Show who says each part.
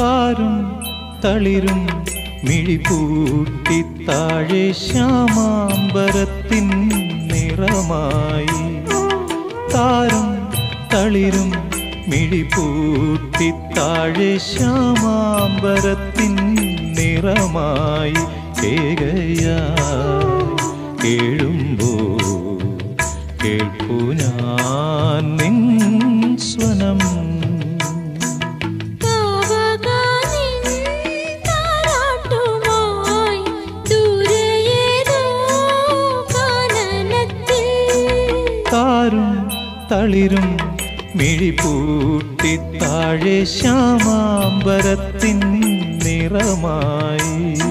Speaker 1: താരും തളിരും മിഴിപൂട്ടി താഴെ ശ്യാമാംബരത്തിൻ നിറമായി. താരും തളിരും മിഴിപൂട്ടി താഴെ ശ്യാമാംബരത്തിൻ നിറമായി. ഏകയായി കേഴുമ്പോ കേൾപ്പു ഞാൻ നിൻ തളിരും. മിഴിപൂട്ടി താഴെ ശ്യാമാംബരത്തിൻ നിറമായി.